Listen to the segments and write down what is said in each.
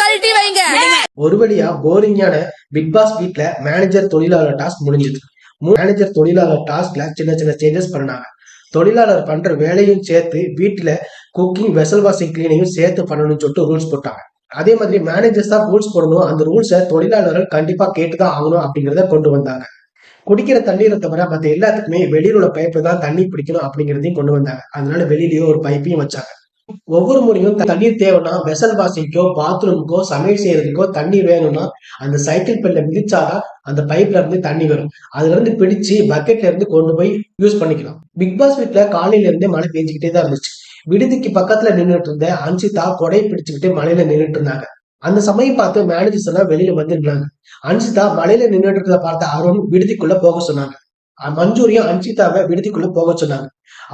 கழட்டி வைங்க. ஒரு வழியா போரிங்கான பிக் பாஸ் வீட்ல மேனேஜர் தொழிலாளர் டாஸ்க் முடிஞ்சது மேனேஜர் தொழிலாளர் டாஸ்க்ல சின்ன சின்ன சேஞ்சஸ் பண்ணாங்க தொழிலாளர் பண்ற வேலையும் சேர்த்து வீட்டுல குக்கிங் வெசல் வாஷிங் கிளீனிங்கும் சேர்த்து பண்ணணும்னு சொல்லிட்டு ரூல்ஸ் போட்டாங்க. அதே மாதிரி மேனேஜர்ஸ் தான் ரூல்ஸ் போடணும். அந்த ரூல்ஸை தொழிலாளர்கள் கண்டிப்பா கேட்டுதான் ஆகணும் அப்படிங்கறத கொண்டு வந்தாங்க. குடிக்கிற தண்ணீரை தவிர மத்த எல்லாத்துக்குமே வெளியில உள்ள பைப்பு தான் தண்ணி பிடிக்கணும் அப்படிங்கிறதையும் கொண்டு வந்தாங்க. அதனால வெளியிலயே ஒரு பைப்பையும் வச்சாங்க. ஒவ்வொரு முறையும் தண்ணீர் தேவைன்னா வெசல் வாஷிங்கோ பாத்ரூமுக்கோ சமையல் செய்யறதுக்கோ தண்ணீர் வேணும்னா அந்த சைக்கிள் பெல்ல மிதிச்சாதான் அந்த பைப்ல இருந்து தண்ணி வரும். அதுல இருந்து பிடிச்சு பக்கெட்ல இருந்து கொண்டு போய் யூஸ் பண்ணிக்கலாம். பிக் பாஸ் வீட்ல காலையில இருந்தே மழை பெஞ்சுக்கிட்டே தான் இருந்துச்சு. விடுதிக்கு பக்கத்துல நின்றுட்டு இருந்த அன்சிதா கொடை பிடிச்சுக்கிட்டு மலையில நின்றுட்டு இருந்தாங்க. அந்த சமயம் பார்த்து மேனேஜர்ஸ் எல்லாம் வெளியில வந்து நின்னாங்க. அன்சிதா மலையில நின்றுட்டு இருக்கிறத பார்த்த அருண் விடுதிக்குள்ள போக சொன்னாங்க. மஞ்சூரியும் அன்சிதாவை விடுதிக்குள்ள போக சொன்னாங்க.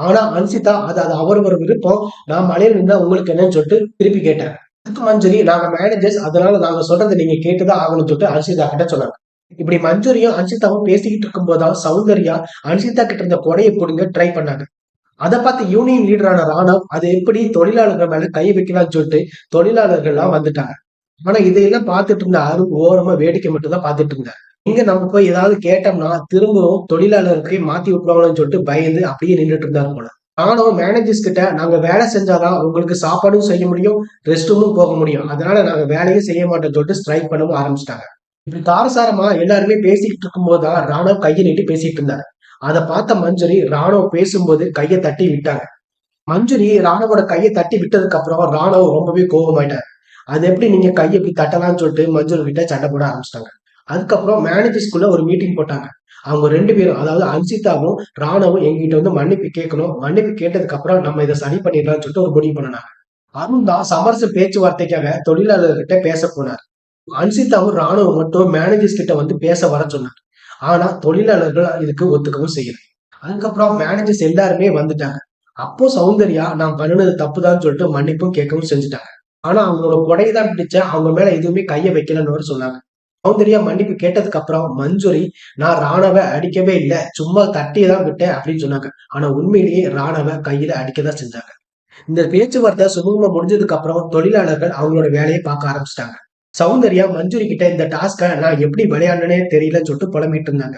ஆனா அன்சிதா அது அது அவரவர் விருப்பம். நான் மலையில இருந்தா உங்களுக்கு என்னன்னு சொல்லிட்டு திருப்பி கேட்டாங்க அதுக்கு மஞ்சரி நாங்க மேனேஜர்ஸ் அதனால நாங்க சொல்றதை நீங்க கேட்டுதான் ஆகணும்னு சொல்லிட்டு அன்சிதா கிட்ட சொன்னாங்க. இப்படி மஞ்சூரியும் அன்சிதாவும் பேசிக்கிட்டு இருக்கும்போதுதான் சௌந்தர்யா அன்சிதா கிட்ட இருந்த கொடையை பிடுங்க ட்ரை பண்ணாங்க. அதை பார்த்து யூனியன் லீடரான ராணவ் அது எப்படி தொழிலாளர்கள் மேல கை வைக்கலாம்னு சொல்லிட்டு தொழிலாளர்கள் எல்லாம் வந்துட்டாங்க. ஆனா இதையெல்லாம் பார்த்துட்டு இருந்த அருண் ஓரமா வேடிக்கை மட்டும் தான் பார்த்துட்டு இருந்தார். இங்க நம்ம போய் ஏதாவது கேட்டோம்னா திரும்பவும் தொழிலாளருக்கு மாத்தி விட்டுருவாங்களோன்னு சொல்லிட்டு பயந்து அப்படியே நின்றுட்டு இருந்தாரு போல. நானும் மேனேஜர்ஸ் கிட்ட நாங்க வேலை செஞ்சாதான் உங்களுக்கு சாப்பாடும் செய்ய முடியும் ரெஸ்ட் ரூமும் போக முடியும். அதனால நாங்க வேலையும் செய்ய மாட்டோம்னு சொல்லிட்டு ஸ்ட்ரைக் பண்ணவும் ஆரம்பிச்சிட்டாங்க. இப்படி காரசாரமா எல்லாருமே பேசிக்கிட்டு இருக்கும்போது தான் ராணுவ கையை நீட்டி பேசிட்டு இருந்தாரு. அதை பார்த்த மஞ்சுரி ராணுவ பேசும்போது கையை தட்டி விட்டாங்க. மஞ்சுரி ராணுவோட கையை தட்டி விட்டதுக்கு அப்புறம் ராணுவ ரொம்பவே கோபமாயிட்டார். அது எப்படி நீங்க கையை இப்படி தட்டலாம்னு சொல்லிட்டு மஞ்சுரி கிட்ட சண்டை போட ஆரம்பிச்சிட்டாங்க. அதுக்கப்புறம் மேனேஜர்ஸ்குள்ள ஒரு மீட்டிங் போட்டாங்க. அவங்க ரெண்டு பேரும் அதாவது அன்சிதாவும் ராணவும் எங்ககிட்ட வந்து மன்னிப்பு கேட்கணும். மன்னிப்பு கேட்டதுக்கு அப்புறம் நம்ம இதை சரி பண்ணிடலாம்னு சொல்லிட்டு ஒரு முடிவு பண்ணினாங்க அருண் தான் சமரச பேச்சுவார்த்தைக்காக தொழிலாளர்கிட்ட பேச போனார். அன்சிதாவும் ராணுவம் மட்டும் மேனேஜர்ஸ் கிட்ட வந்து பேச வர சொன்னார். ஆனா தொழிலாளர்கள் இதுக்கு ஒத்துக்கவும் செய்யல. அதுக்கப்புறம் மேனேஜர்ஸ் எல்லாருமே வந்துட்டாங்க. அப்போ சௌந்தர்யா நான் பண்ணுனது தப்புதான்னு சொல்லிட்டு மன்னிப்பும் கேட்கவும் செஞ்சுட்டாங்க. ஆனா அவங்களோட கொடையை தான் பிடிச்ச அவங்க மேல எதுவுமே கையை வைக்கலன்னு சொன்னாங்க. சௌந்தர்யா மன்னிப்பு கேட்டதுக்கு அப்புறம் மஞ்சுரி நான் ராணவ அடிக்கவே இல்லை. சும்மா தட்டி தான் விட்டேன் அப்படின்னு சொன்னாங்க. ஆனா உண்மையிலேயே ராணவ கையில அடிக்கதான் செஞ்சாங்க. இந்த பேச்சுவார்த்தை சுமூகமா முடிஞ்சதுக்கு அப்புறம் தொழிலாளர்கள் அவங்களோட வேலையை பார்க்க ஆரம்பிச்சிட்டாங்க. சௌந்தர்யா மஞ்சுரி கிட்ட இந்த டாஸ்கை நான் எப்படி விளையாடுனே தெரியலன்னு சொல்லிட்டு புலம்பிட்டு இருந்தாங்க.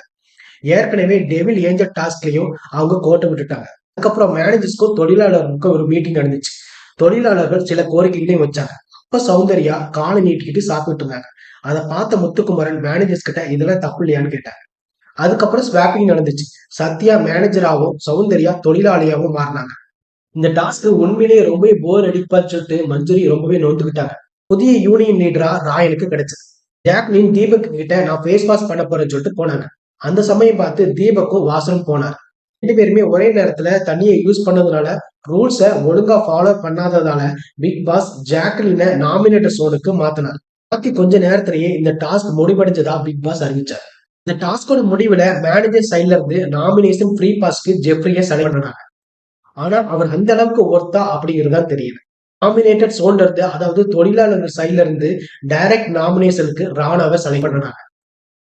ஏற்கனவே டெவில் ஏஞ்சல் டாஸ்க்லயும் அவங்க கோட்டை விட்டுட்டாங்க. அதுக்கப்புறம் மேனேஜர்ஸ்க்கும் தொழிலாளர்களுக்கும் ஒரு மீட்டிங் நடந்துச்சு. தொழிலாளர்கள் சில கோரிக்கைகளையும் வச்சாங்க. அப்ப சௌந்தர்யா காலை நீட்டிக்கிட்டு சாப்பிட்டு இருந்தாங்க. அதை பார்த்த முத்துக்குமரன் மேனேஜர்ஸ் கிட்ட இதெல்லாம் தப்பு இல்லையான்னு கேட்டாங்க அதுக்கப்புறம் ஸ்வாப்பிங் நடந்துச்சு. சத்யா மேனேஜராகவும் சௌந்தர்யா தொழிலாளியாகவும் மாறினாங்க. இந்த டாஸ்க் உண்மையிலேயே ரொம்பவே போர் அடிப்பான்னு சொல்லிட்டு மஞ்சுரி ரொம்பவே நோந்துக்கிட்டாங்க. புதிய யூனியன் லீடரா ராயனுக்கு கிடைச்சது. ஜாக்லின் தீபக் கிட்ட நான் ஃபேஸ் வாஷ் பண்ண போறேன்னு சொல்லிட்டு போனாங்க. அந்த சமயம் பார்த்து தீபக்கும் வாசலும் போனார். ரெண்டு பேருமே ஒரே நேரத்துல தண்ணியை யூஸ் பண்ணதுனால ரூல்ஸை ஒழுங்கா ஃபாலோ பண்ணாததால பிக் பாஸ் ஜாக்லினை நாமினேட்டர் சோனுக்கு மாத்தினார். மாத்தி கொஞ்ச நேரத்திலேயே இந்த டாஸ்க் முடிவடைஞ்சதா பிக் பாஸ் அறிவிச்சார். இந்த டாஸ்கோட முடிவுல மேனேஜர் சைட்ல இருந்து நாமினேஷன் ஃப்ரீ பாஸ்க்கு ஜெஃப்ரியை செலக்ட் பண்ணாங்க. ஆனா அவர் அந்த அளவுக்கு ஒர்த்தா அப்படிங்கிறதா தெரியல நாமினேட்டட் சோன்ல இருந்து அதாவது தொழிலாளர்கள் சைட்ல இருந்து டைரக்ட் நாமினேஷனுக்கு ராணாவை செலக்ட் பண்ணாங்க.